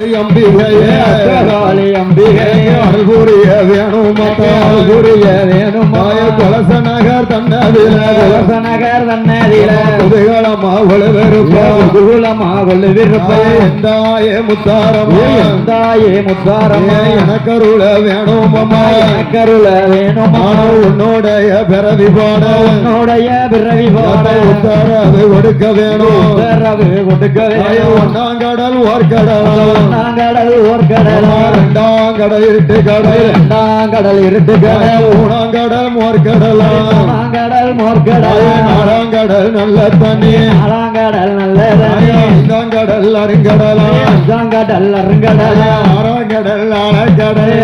அம்பிகையே காளி அம்பிகையே அருள் புரிய வேணும் அருள் புரிய வேணும் மாய கலச நகர் தன்னதில நகர் தன்னதில புதுகளமா ஒளிவெருப்பா குகுலமா கொள்ளுவிருப்பே எந்தாயே முத்தாரமா எந்தாயே முத்தாரம்மா எனக்கருள வேணும் அம்மா கருள வேணுமா நானும் உன்னோடைய பிறவி பாட உன்னுடைய பிறவி போட உத்தரவு கொடுக்க வேணும். உத்தரவு கொடுக்க வேணும். ஒன்னாம் கடல் ஓர்கடல் நாங்கடல் ஓர் கடல் ரெண்டாம் கடல் இருட்டு கடல். நாங்கடல் இருட்டு கடல். மூணாம் கடல் மோர்கடல். நாங்கடல் மோர்கடல். நாலாம் கடல் நல்ல தண்ணி. நாலாங்கடல் நல்ல ஐந்தாம் கடல் அருங்கடல். அருங்கடல். ஆறாம் கடல் ஆழக்கடல்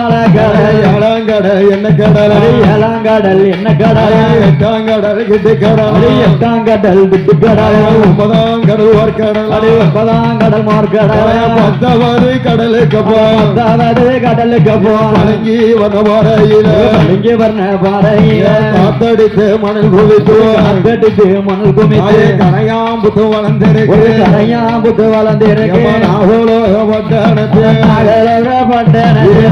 ஆழக்கடல் ஏழாம் கடல் என்ன கடல்? ஏழாங்கடல் என்ன கடல்? எட்டாம் கடல் கிட்டு கடல். எட்டாங்கடல் விட்டு கடல் ஒன்பதாம் கடல் ஓர்கடல் ஒன்பதாம் கடல் மார்க்கடல் பத்தாவது கடலுக்கு பத்தாவது கடலுக்கு போ. வணங்கி வந்த வரையில இங்கே வர்ண பாறையில. காத்தடித்து மணல் குவித்து கட்டிட்டு மணல் குமித்து கனையாம்புத்து ஒரு வளர்ந்திருக்கு. கரையா புத்து வளர்ந்திருக்கு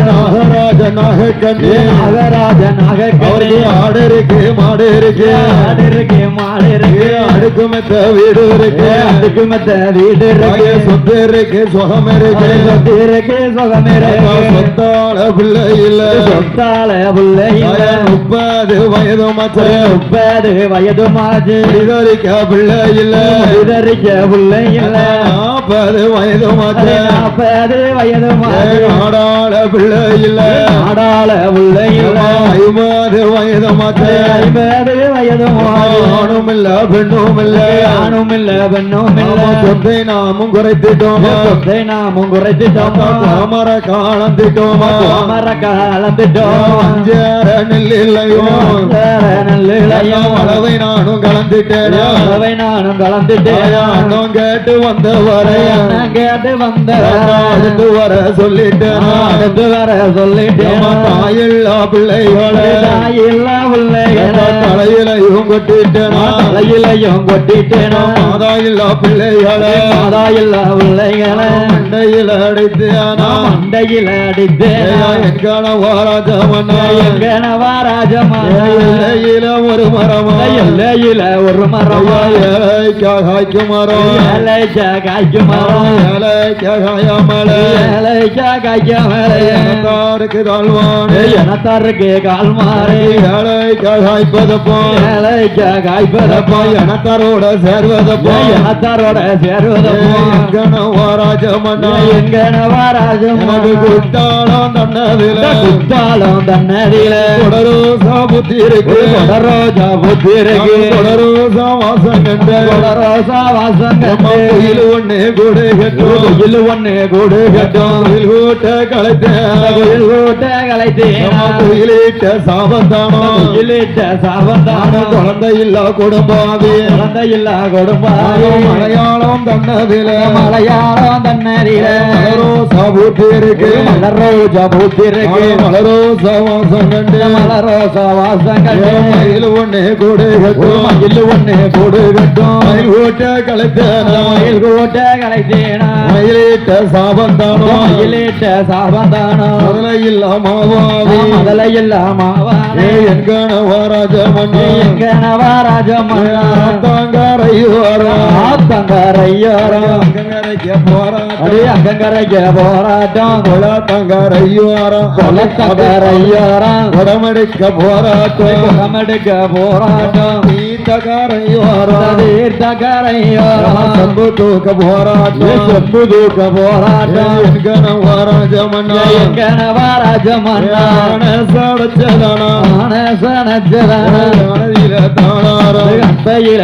நாகராஜ நாகக்கண்ணி. நாகராஜ அவருக்கு ஆடு இருக்கு மாடு இருக்கு ஆடு இருக்கு மாடு இருக்கு அடுக்கு மெத்த வீடு இருக்கு. அதுக்கு மத்த வீடு இருக்கு. சொத்து இருக்கு சுகம் இருக்கு. சொத்து இருக்கு சுகம் இருக்கு. சொத்தால பிள்ளை இல்ல. சொத்தால புள்ள இல்ல. முப்பது வயது மச்ச முப்பது வயது மாஜு இதரிக்க பிள்ளை இல்ல. இதறிக்க புள்ள இல்ல. நாற்பது வயது மச்ச நாற்பது வயது மாஜு ஆடாள பிள்ளை இல்ல. ஆடாள புள்ள இல்ல ஐம்பது வயது ஐம்பது வயது ஆணும் இல்ல பெண்ணும் இல்ல ஆணும் இல்ல பெண்ணும் இல்ல சொத்தை நாமும் குறைத்திட்டோம்? சொத்தை நாமும் குறைச்சிட்டோம் தாமர காலம் திட்டோம்? அமர கலந்துட்டோம் அஞ்சேர நெல் இல்லையோ? நல்லையும் அளவை நானும் கலந்துட்டேன்? அளவை நானும் கலந்துட்டேன்? அண்ணன் கேட்டு வந்த வரை கேட்டு வந்த அடுத்து வர சொல்லிட்டேன்? அடுத்து வர சொல்லிட்டேன்? தாயில்லா பிள்ளைகளை தாயில்லா பிள்ளைகளை தலையிலையும் கொட்டிட்டேன்? தலையிலையும் கொட்டிட்டேன்? மாதா இல்லா பிள்ளைகளை மாதா இல்லா பிள்ளைகளை மண்டையில் அடித்தேனா? மண்டையில் அடித்தேன் என்கான வாராஜமன்னா எங்கனவா ராஜமா எல்லையில ஒரு மரமா? எல்லையில ஒரு மரமா? ஏழைக்காக காய்க்கு மரம். ஏழைக்கா காய்க்கு மரம். ஏழைக்காக காயாமல ஏழைக்கா காய்க்க மரம் தாருக்கு தாழ்வானே எனத்தாருக்கு கால் மாறி ஏழைக்காக காய்ப்பதப்போ ஏழைக்கா காய்ப்பதப்பா எனத்தாரோட சேர்வதப்போ. எனத்தாரோட சேருவதப்போ. எங்கன வாராஜமன்னா எங்கனவா ராஜமா எனக்கு குட்டாளம் தன்னதில. குத்தாலம் தன்னதில. கொடரோசா புத்தி இருக்கு கொடரோஜா புத்தி இருக்கு கொடரோசா வாசம் கண்ட. கொடரோசா வாசம் கண்டு. குயில் ஒண்ணு கூடு கட்டும். கோயில் ஒண்ணு கூடு கட்டும். குயில் கூட்ட களைத்தேன் கோயில் கூட்ட கலைத்தேன். அம்மா குயிலிட்ட சாபந்தானோ? கோயிலிட்ட சாபந்தான? குழந்தை இல்ல குடும்பாவி. குழந்தை இல்ல கொடுப்பாயும் மலையாளம் தன்னதில. மலையாளம் தன்னறில மலரோசா பூட்டி இருக்கு மலரோஜா பூத்தி இருக்கு மலரோசா வாசம் கண்டு. மலரோசா வாசம் கண்டு. மயில் ஒண்ணு கூடு கட்டும். மயில் ஒண்ணு கூடு கட்டும். மயில் கூட்ட மயில் கலைத்தேனா? மயிலிட்ட மயிலிட்ட முதல முதல ஏ தாங்காரையோரா ஆத்தங்கரையோரம் அங்கங்கரைக்கு போராட்டம் அடி அங்கங்கரைக்கு போராட்டம் தாங்காரையோரா கொலத்தங்கரையோரம் உடமடிக்க போராட்டம் குடமெடுக்க போராட்டம் தீர்த்தகாரையோரா தீர்த்தகரையோரம் சம்பு தூக்க போராட்டம் செம்பு தூக்க போராட்டம் என்கண வாராஜமன்னா எங்கனவா ராஜமன்னா சடச்சதானா ஆனசனஜதான தாளாரா அத்தையில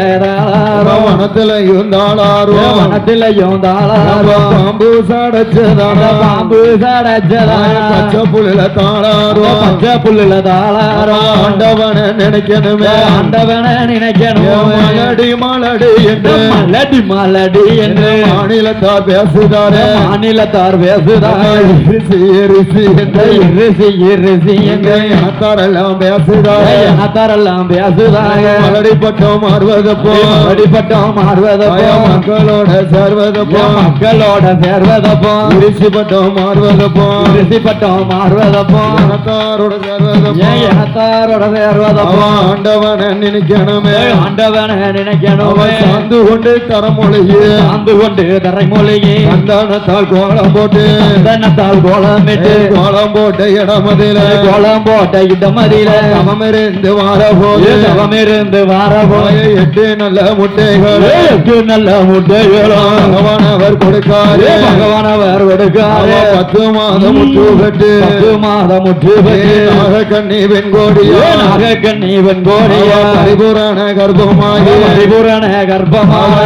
தாளாரம் வனத்துல இருந்தாளாரோ வனத்திலையும் தாளாரம். பாம்பு சடச்சதானா பாம்பு சடஜதான பச்சை புள்ளில தாளாரோ பச்சை புல்லுல தாளாரம். ஆண்டவன நினைக்கணுமே. ஆண்டவன நினை நினைக்கணும் மலடி மலடி என்று. மலடி மலடி என்று. மாநிலத்தார் பேசுதாரே. மாநிலத்தார் பேசுதார். ரிசி ரிசி என்று. ரிசி ரிசி என்று. இனத்தாரெல்லாம் பேசுதாரே. இனத்தாரெல்லாம் பேசுதாங்க மலடிப்பட்டம் மாறுவதப்போ அடிப்பட்டோம் மாறுவதப்போ மக்களோட சேர்வதப்போ மக்களோட சேர்வதப்போ ரிசி பட்டம் மாறுவதப்போ ரிசி பட்டம் மாறுவதப்போ இனத்தாரோட சேர்வதப்போ இனத்தாரோட சேர்வதப்போ ஆண்டவனை நினைக்கணுமே. ஆண்டவனை நினைக்கணுமே. சார்ந்து கொண்டு தரமொழியே. சார்ந்து கொண்டு தரைமொழியே. சந்தானத்தால் கோலம் போட்டு. தன்னத்தால் கோலமிட்டு. கோலம் போட்ட இடமதில. கோலம் போட்ட இடமதியில சமமிருந்து வார போது தவமிருந்து வார போய் எட்டு நல்ல முட்டைகள் எட்டு நல்ல முட்டைகளும் பகவான் அவர் கொடுக்காரு பகவானவர் கொடுக்காரு. பத்து மாதம் முற்று பெற்று. பத்து மாதம் முற்று பெற்று. கண்ணி வெண்கோடிய. நாகக்கண்ணி வெண்கோடிய. பரிபூரண கர்ப்பமாகி. பரிபூரண கர்ப்பமாக.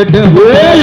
எட்டு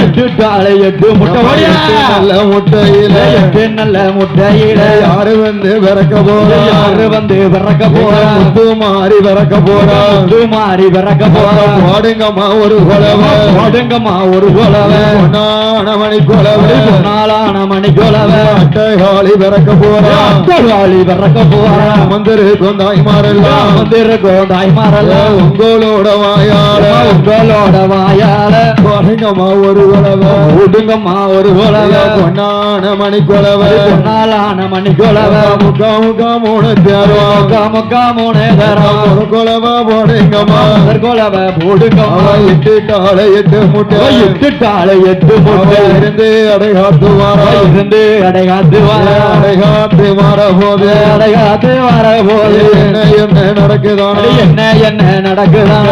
எட்டுட்டாளை எட்டு முட்டை. வழியா. எட்டு நல்ல முட்டையில. எட்டு நல்ல முட்டையில. யாரு வந்து விறக்க போறா? யாரு வந்து பிறக்க போறா? முத்து மாறி விறக்க போறா? முத்து மாறி பிறக்க போறா? பாடுங்கம்மா ஒரு கொலவை ஓடுங்கம்மா ஒரு குலவை பொன்னான மணி கொலவை நாளான மணி குலவை அட்டைகாலி விறக்க போறா. அட்டகாளி பிறக்க போறா. மந்திருக்கும் தாய்மாரெல்லாம் வந்திருக்கோம் தாய்மாரெல்லாம் உங்களோட வாயால. உங்களோட வாயால. பாடுங்கம்மா ஒரு கொலவை விடுங்கம்மா ஒரு குலவை பொன்னான மணி கொலவை நாளான மணி குலவை முக்கா முக்கா மூணு தேர்வா. முக்கா முக்கா மூணு தரம் ஒரு கொலவை போடுங்கம்மா குலவை போடுங்கம்மா அவன் எட்டு காலை எட்டு முட்டை எட்டு அவன் முட்டை இருந்து அடைகாத்து வாரா இருந்து அடைகாத்து வர அடைகாத்து மாற போது அடைகாத்து வர போது என்ன என்ன நடக்குதானா என்ன என்ன நடக்குதான்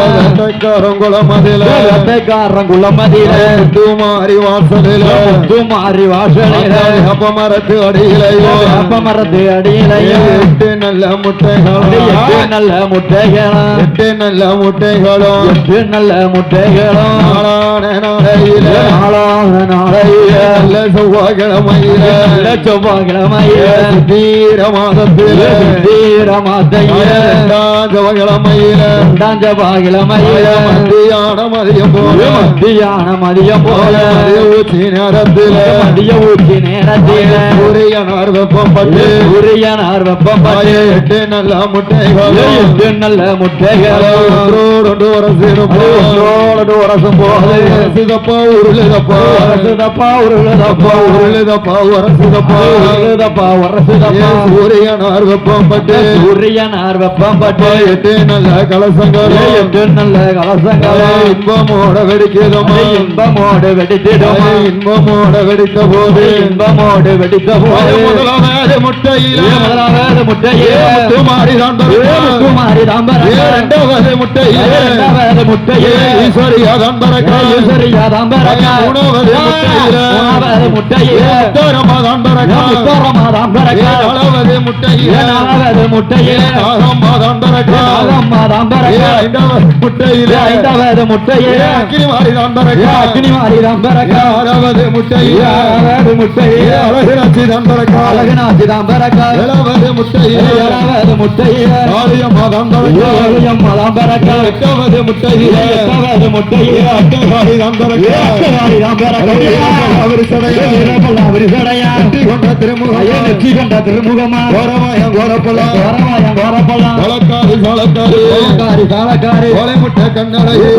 குளம் அதில வாசலில. வாசலில. அடியிலையோ எட்டு நல்ல முட்டைகளும் எட்டு நல்ல முட்டைகளும் எட்டு நல்ல முட்டைகளும் எட்டு நல்ல முட்டைகளும் நாளான நாளையில. நல்ல செவ்வாய்க்கிழமையில. நல்ல செவ்வாய்க்கிழமையில. தீர மாதத்தில. தீரமாத்தையில இரண்டாம் செவ்வாய்க்கிழமையில. செவ்வாய்க்கிழமையில. மத்தியான மதியம் போல. மத்தியான மதியம் போல. மதிய ஊச்சி நேரத்தில. மதிய ஊற்றி நேரத்தில. சூரியனார் வெப்பம் பட்டு. சூரியனார் வெப்பம் பட்டு. எட்டு நல்ல முட்டைகள். எட்டு நல்ல முட்டைகளும் ஒன்றோடு உரசிருப்போம் ஒன்றோடு உரசும் போது. உரசுதப்பா உருளுதப்பா உரசுதப்பா உருளுதப்பா உருளுதப்பா உரசுதப்பா. உருளுதப்பா உரசுதப்பா சூரியனார் வெப்பம் பட்டு சூரியனார் வெப்பம் பட்டு எட்டு நல்ல கலசங்கள். எட்டு நல்ல கலசங்களும் இன்பமோட வெடிக்கிறோமா இன்பமோடு வெடித்திடும் இன்பமோட வெடித்த போது இன்பமோடு வெடித்த போது முதலாவது முட்டையில. முதலாவது முட்டையே முத்துமாரிதான் முத்துமாரி இரண்டாவது முட்டையே ஈஸ்வரியாதான் பறக்கா ஈஸ்வரியா தாம்பரம் மூணாவது முட்டையில மூணாவது முட்டையே உத்தரமாதான் பறக்கா உத்தரமா தாம்பரம் ஏழாவது முட்டையில ஏழாவது முட்டையே நாகம்மாதான் பறக்கா நாகம்மா தாம்பரம் ஐந்தாவது முட்டையில ஐந்தாவது முட்டையே அக்கினிமாரிதான் பறக்கா அக்னிமாரி தாம்பரம் ஆறாவது முட்டையில ஆறாவது முட்டையே அழகினாச்சிதான் பறக்கா அழகுநாச்சி தாம்பரம் ஏழாவது முட்டையில ஏழாவது முட்டையே காளியம்மாதான் பறக்கா திருமுகமா கோரமாயம் கோரப்பலாம் கோரமாயம் கோரப்பலாம் காலக்காரி கோலைமுட்டை கண்ணடையே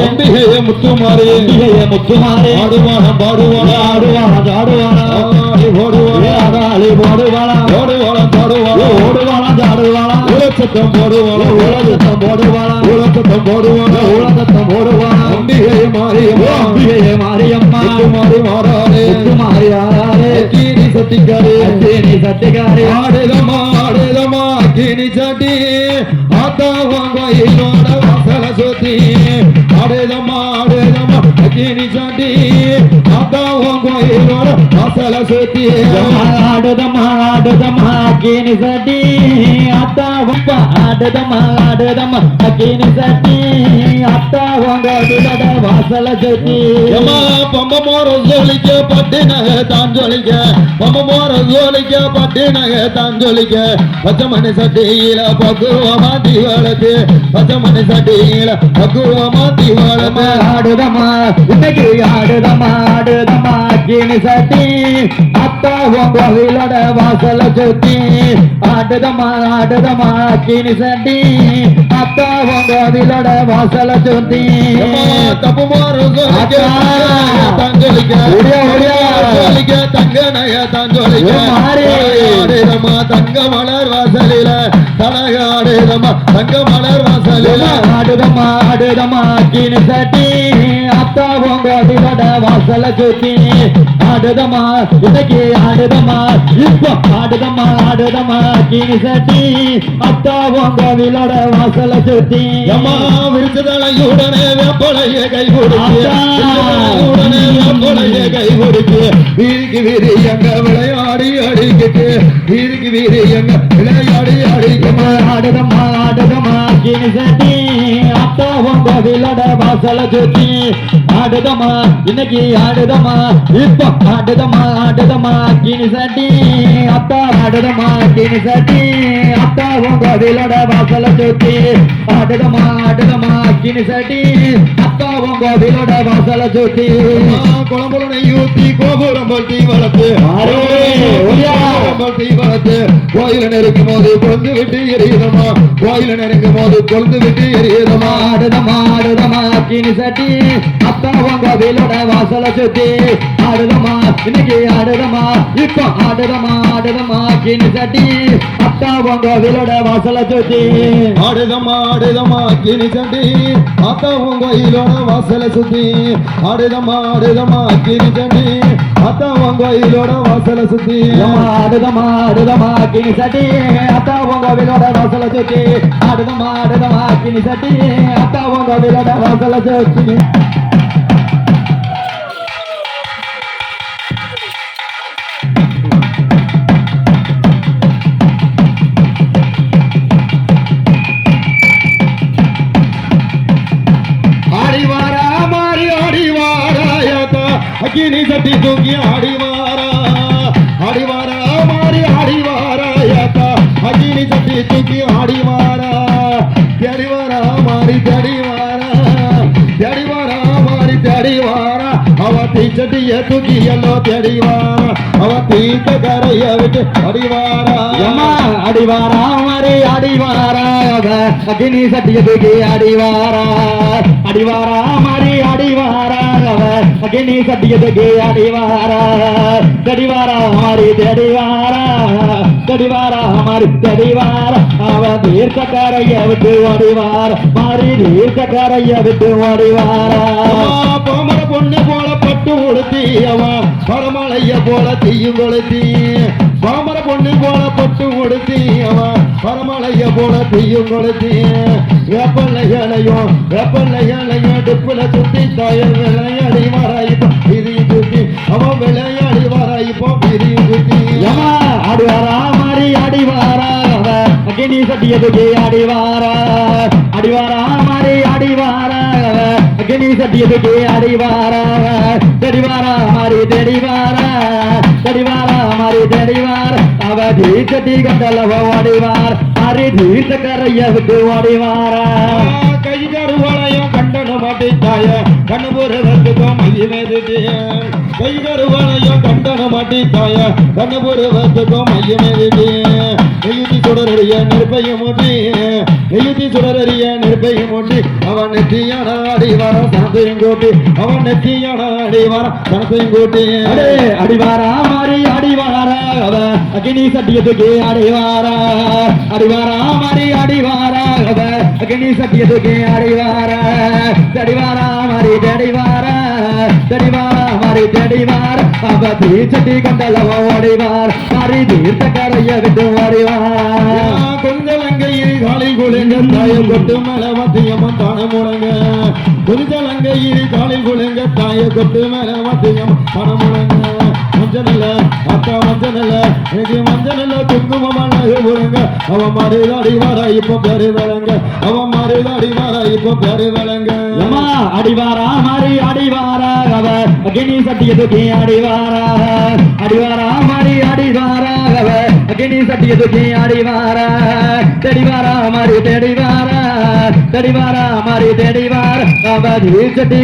அம்பிகையே அம்பிகையே பாடுவானா ஆடுவானா ஆடுவானா ஓடுவானா ஓடுவானா ஓடுவானா உலச்சத்தம் போடுவானா உலகத்தம் போடுவானா உலச்சத்தம் போடுவானா உலகத்தம் போடுவானா அம்பிகையே மாரியம்மா அம்பிகையே மாரியம்மா முத்துமாரி மாறாளே முத்துமாரி ஆடாளே அக்கீனி சட்டிக்காரி. அக்கீனி சட்டிகாரி ஆடுதமா ஆடுதமா அக்கினி சட்டி. ஆத்தா வாங்கோட வாசல சுத்தி. ஆடுதமா ஆடுதமா அக்கினி சட்டி. ஆத்தா வாங்கோட வாசல சுத்தி. ஆடுதம்மா ஆடுதம்மா அக்கீனி சட்டி. அத்தா ஆடுதம்மா ஆடுதம்மா அக்கீனி சட்டி அத்தா உங்க வாசல சட்டி பம்ப மோர ஜோலிக்க பட்டு நகை தான் ஜொலிக்க பம்ப மோர ஜோலிக்க பட்டு நகை தான் பச்சை மணி சட்டியில பக்குவமா சட்டியில பக்குவமா ஆடுதம்மா இன்னைக்கு ஆடுதம்மா ஆடுதம்மா. கீழ் சட்டி அத்தா கோவிலோட வாசல சுத்தி. ஆடுதம்மா ஆடுதம்மா கீழ் சட்டி அத்தா கோவிலோட வாசல சுத்தி. தப்பு மாறும். தங்கலிக்க தங்க நய. ஆடுதம்மா தங்க மலர் வாசலில. தனகாடுதம்மா தங்க மலர் வாசலில. ஆடுதம்மா ஆடுதம்மா கீழ் சட்டி அத்தா கோவிலோட வாசல சுத்தி. ஆடுதம்மா இன்னைக்கு ஆடுதம்மா. இப்போ ஆடுதம்மா ஆடுதம்மா. கீழ் சட்டி அத்தா உன் கோவிலோட வாசல சுத்தி. எம்மா விரிச்சதலையுடனே வெப்பளைய கை கொடுக்கு அக்கா. உடனே வெப்பளைய கை கொடுக்கு வீதிக்கு வீதி எங்க விளையாடி அடிக்கிட்டு. வீதிக்கு வீதி எங்க விளையாடி அடிக்கமா ஆடுதம்மா ஆடுதம்மா. கீழ் சட்டி அத்தா உன் கோவிலோட வாசல சுத்தி. ஆடுதம்மா இன்னைக்கு ஆடுதம்மா. இப்போ ஆடுதம்மா ஆடுதம்மா கீழ் சட்டி. அத்தா ஆடுதம்மா கீழ் சட்டி. அத்தா உன் கோவிலோட வாசல சுத்தி. ஆடுதம்மா ஆடுதம்மா கீழ் சட்டி. அத்தா உன் கோவிலோட வாசல சுத்தி. குளம்புலனை ஊத்தி கோபுரம் வளர்த்து. மாறி, ஒடியா. கோபுரம் போட்டி வளர்த்து. கோயில நெருக்கும் போது கொழுந்து விட்டு எரியுதமா கோயில நெருங்கும் போது கொழுந்து விட்டு எரியுதமா ஆடுதம்மா ஆடுதம்மா கீழ் சட்டி. உன் கோவிலோட வாசல சுத்தி. ஆடுதம்மா இன்னைக்கு ஆடுதம்மா இப்போ ஆடுதம்மா ஆடுதம்மா கீழ் சட்டி அத்தா உன் கோவிலோட வாசல சுத்தி. ஆடுதம்மா ஆடுதம்மா கிணி சண்டி ஆத்தாவும் கோயிலோட வாசல சுத்தி. ஆடுதம்மா ஆடுதம்மா கிணி சண்டி ஆத்தாவும் கோயிலோட வாசல சுத்தி. ஏம்மா, ஆடுதம்மா ஆடுதம்மா கீழ் சட்டி அத்தா உன் கோவிலோட வாசல சுத்தி. ஆடுதம்மா ஆடுதம்மா கீழ் சட்டி அத்தா உன் கோவிலோட வாசல சுத்தி. அவ தீச்சட்டிய தூக்கி எல்லோ தேடி வாரா அவ தீத்த கரைய விட்டு அடி வாரா எம்மா அடிவாரா. மாறி அடிவாரா அக்னி சட்டியதுக்கு அடிவாரா அடிவாரா மாறி அடிவாரா அக்னி சட்டியதுக்கு அடிவாரா. தடிவாரா மாறி தடிவாரா. தடிவாரா மாறி தடிவாரா. அவ தீர்த்தக்காரைய விட்டு ஓடிவார. மாறி தீர்த்தக்காரைய விட்டு ஓடிவாரா. பரமலைய போல தீயும் கொளுத்தி பாமர பொண்ணு போல பட்டு கொடுத்தி அவன் பரமலைய போல தீயும் கொளுத்தி. வேப்பல்லையலையும் வேப்பல்லையலையும் டிப்புல சுத்தி தாயர் விளையாடி வராயிப்போ இதையும் சுத்தி. அவன் விளையாடி வராயிப்போ இதையும் சுத்தி. யமா ஆடுவாரா மாறி அடிவாரா அக்னி சட்டியதுக்கு அடிவாரா அடிவாரா மாறி அடிவாரா அக்னி சத்தியத்துக்கு அடிவாரா தெடிவாரா மாறி தெடிவாரா தெடிவாரா மாறி தெடிவார் அவ தீச்சட்டி கண்டலவ ஓடிவார் மாறி தீர்த்த கரையவுக்கு விட்டு ஓடிவாரா கை கருவளையும் கண்டன மாட்டித்தாய கண்ணு புருவத்துக்கோ மையமேதுட்டிய கை கருவளையும் கண்டன மாட்டித்தாய கண்ணு புருவத்துக்கோ மையமேதுட்டிய நெய்யுத்தி நெருப்பையும் மூட்டி நெய்யுத்தி சுடரறிய நெருப்பையும் மூட்டி அவன் நெத்தியான அடி வர சனத்தையும் கூட்டி அவன் நெத்தியான அடி வர சனத்தையும் கூட்டி. அடே அடிவாரா மாறி அடிவாரா அவ அக்னி சட்டியதுக்கு அடிவாரா அடிவாரா மாறி அடிவாரா அவ அக்னி சட்டியதுக்கு அடிவாரா தடிவாரா மாறி தடிவாரா தடிவாரா மாறி தடிவார் அவ தீச்சட்டி கண்டலவோ அடிவார் மாறி தீர்த்த கரைய விட்டு ஓடிவார் கொஞ்சலங்கையில் காலை குளிங்க தாயம் கொட்டு மேல மத்தியமும் தான முழங்க. கொஞ்சலங்கையில் காலை குளிங்க தாய கொட்டு மேல மத்தியம் தான முழங்க. மஞ்சள் அக்கா மஞ்சள் எனக்கு மஞ்சள் குங்குமம் அழகு முழங்க அவன் மறுதாடி வர இப்போ பெரு விளங்க. அவன் மறுதாடி வர இப்போ பெரு விளங்க. அடிவாரா மாறி அடிவாரா அவ அக்னி சட்டியதுக்கு அடிவாரா அடிவாரா மாறி அடிவாரா அவர் அக்னி சட்டிய தூக்கி அடிவாரா தெடிவாரா மாறி தெடிவாரா வாரா தேடி வாரா மாறி தேடி வார அவ தீர் சட்டி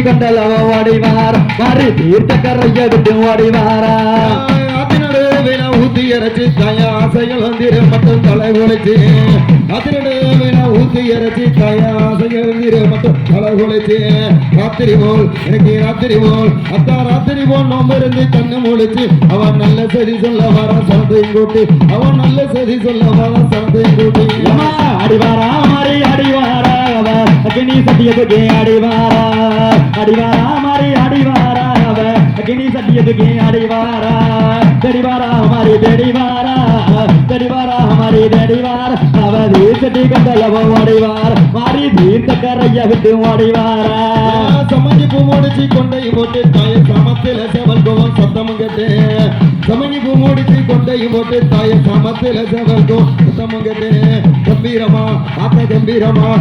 மாறி தீர்த்த கரைய விட்டு ஓடி ஊத்தி இறைச்சி தாயா ஆசைகள் வந்திரு மட்டும் தலை குளிச்சு அதிரடு வினா இறச்சி இறைச்சி மட்டும் தலை குளிச்சு ராத்திரி போல் எனக்கு ராத்திரி போல் அத்தா ராத்திரி போல் நோம்பு இருந்து கண்ணு முழிச்சு அவன் நல்ல சரி சொல்ல வர சந்தையும் கூட்டி. அவன் நல்ல சரி சொல்ல வர சந்தையும் கூட்டி. அடிவாரா மாறி அடிவாரா அக்னி சட்டியதுக்கு அடிவாரா அடிவாரா மாறி அடிவாரா அக்னி சட்டியதுக்கு அடிவாரா தெரிவாரா மாறி தெரிவாரா தெரிவாரா மாறி தேடி வார அவ தீர் சட்டி கொண்டலவ ஓடி மாறி தீர்த்த கரைய விட்டு ஓடி வாரா முடிச்சு கொண்டை போட்டு தாய சமத்தில செவல் கோவம் சத்தம் கேட்டு. சமங்கி முடிச்சு கொண்டை போட்டு தாய சமத்தில செவல் கோ சத்தம் கேட்டு. கம்பீரமா ஆத்த கம்பீரமா.